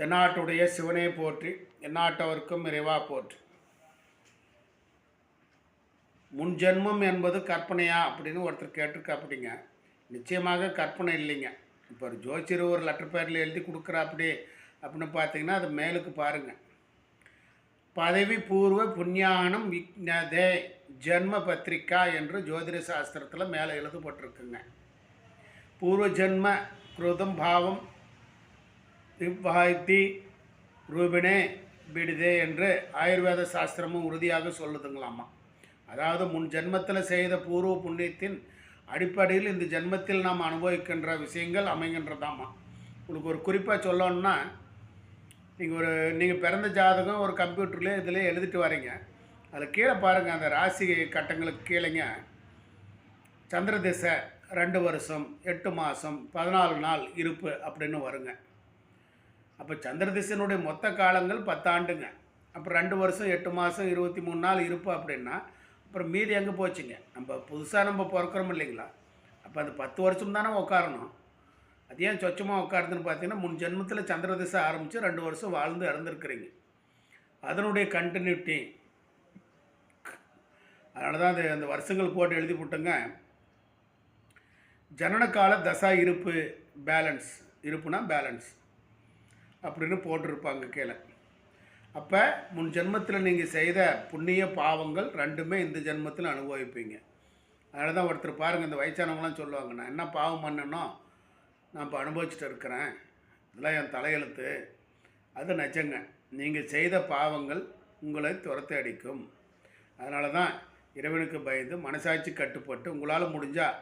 தென்னாட்டுடைய சிவனே போற்றி எந்நாட்டவர்க்கும் இறைவா போற்றி. முன் ஜென்மம் என்பது கற்பனையா அப்படின்னு ஒருத்தர் கேட்டிருக்கா அப்படிங்க நிச்சயமாக கற்பனை இல்லைங்க. இப்போ ஒரு ஜோசியர் ஒரு லெட்டர் பேரில் எழுதி கொடுக்குறா அப்படி அப்படின்னு பார்த்தீங்கன்னா அது மேலுக்கு பாருங்கள் பதவி பூர்வ புண்ணியானம் விக்னதே ஜென்ம பத்திரிக்கா என்று ஜோதிட சாஸ்திரத்தில் மேலே எழுதப்பட்டிருக்குங்க. பூர்வ ஜென்ம கிருதம் பாவம் திவ்வாய்த்தி ரூபினே பிடிதே என்று ஆயுர்வேத சாஸ்திரமும் உறுதியாக சொல்லுதுங்களாமா. அதாவது முன் ஜென்மத்தில் செய்த பூர்வ புண்ணியத்தின் அடிப்படையில் இந்த ஜென்மத்தில் நாம் அனுபவிக்கின்ற விஷயங்கள் அமைகின்றதாம்மா உங்களுக்கு ஒரு குறிப்பாக சொல்லணும்னா நீங்கள் ஒரு நீங்கள் பிறந்த ஜாதகம் ஒரு கம்ப்யூட்டர்லேயே இதில் எழுதிட்டு வரீங்க. அதில் கீழே பாருங்கள் அந்த ராசி கட்டங்களுக்கு கீழேங்க. சந்திர திசை ரெண்டு வருஷம் எட்டு மாதம் பதினாலு நாள் இருப்பு அப்படின்னு வருங்க. அப்போ சந்திரதிசனுடைய மொத்த காலங்கள் பத்தாண்டுங்க. அப்புறம் ரெண்டு வருஷம் எட்டு மாதம் இருபத்தி மூணு நாள் இருப்பு அப்படின்னா அப்புறம் மீதி எங்கே போச்சுங்க? நம்ம புதுசாக நம்ம பிறக்கிறோம் இல்லைங்களா? அப்போ அந்த பத்து வருஷம் தானே உட்காரணும் அது ஏன் சொச்சமாக உட்காருதுன்னு பார்த்தீங்கன்னா முன் ஜென்மத்தில் சந்திர திசை ஆரம்பித்து ரெண்டு வருஷம் வாழ்ந்து இறந்துருக்குறீங்க. அதனுடைய கண்டினியூட்டி அதனால தான் அந்த அந்த வருஷங்கள் போட்டு எழுதி போட்டுங்க. ஜனனகால தசா இருப்பு பேலன்ஸ் இருப்புனா பேலன்ஸ் அப்படின்னு போட்டிருப்பாங்க கீழே. அப்போ முன் ஜென்மத்தில் நீங்கள் செய்த புண்ணிய பாவங்கள் ரெண்டுமே இந்த ஜென்மத்தில் அனுபவிப்பீங்க. அதனால தான் ஒருத்தர் பாருங்கள் இந்த வயசானவங்களாம் சொல்லுவாங்க நான் என்ன பாவம் பண்ணனோ நான் இப்போ அனுபவிச்சுட்டு இருக்கிறேன். இதெல்லாம் என் தலையெழுத்து. அது நிஜங்க. நீங்கள் செய்த பாவங்கள் உங்களை துரத்தி அடிக்கும். அதனால தான் இறைவனுக்கு பயந்து மனசாட்சி கட்டுப்பட்டு உங்களால் முடிஞ்சால்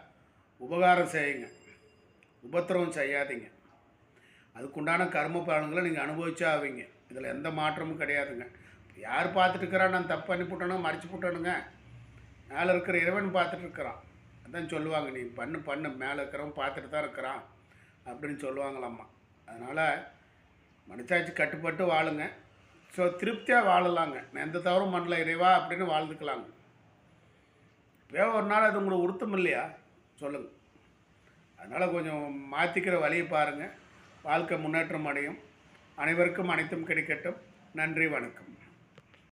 உபகாரம் செய்யுங்க. உபத்திரவம் செய்யாதீங்க. அதுக்குண்டான கர்ம பலன்களை நீங்கள் அனுபவிச்சா ஆவீங்க. இதில் எந்த மாற்றமும் கிடையாதுங்க. யார் பார்த்துட்டுருக்கிறா? நான் தப்பு பண்ணி மறைச்சி போட்டேனுங்க மேலே இருக்கிற இறைவன் பார்த்துட்டுருக்குறான். அதான் சொல்லுவாங்க நீ பண்ணு பண்ணு. மேலே இருக்கிறவன் பார்த்துட்டு தான் இருக்கிறான். அப்படின்னு சொல்லுவாங்களாம்மா. அதனால் மனசாட்சி கட்டுப்பட்டு வாழுங்க. ஸோ திருப்தியாக வாழலாங்க. நான் எந்த தவறும் பண்ணல இறைவா அப்படின்னு வாழ்ந்துக்கலாங்க. வேக ஒரு நாள் அது உங்களுக்கு உருத்தம் இல்லையா? சொல்லுங்கள் அதனால் கொஞ்சம் மாற்றிக்கிற வழியை பாருங்கள் வாழ்க்கை முன்னேற்றம் அடையும். அனைவருக்கும் அனைத்தும் கிடைக்கட்டும். நன்றி வணக்கம்.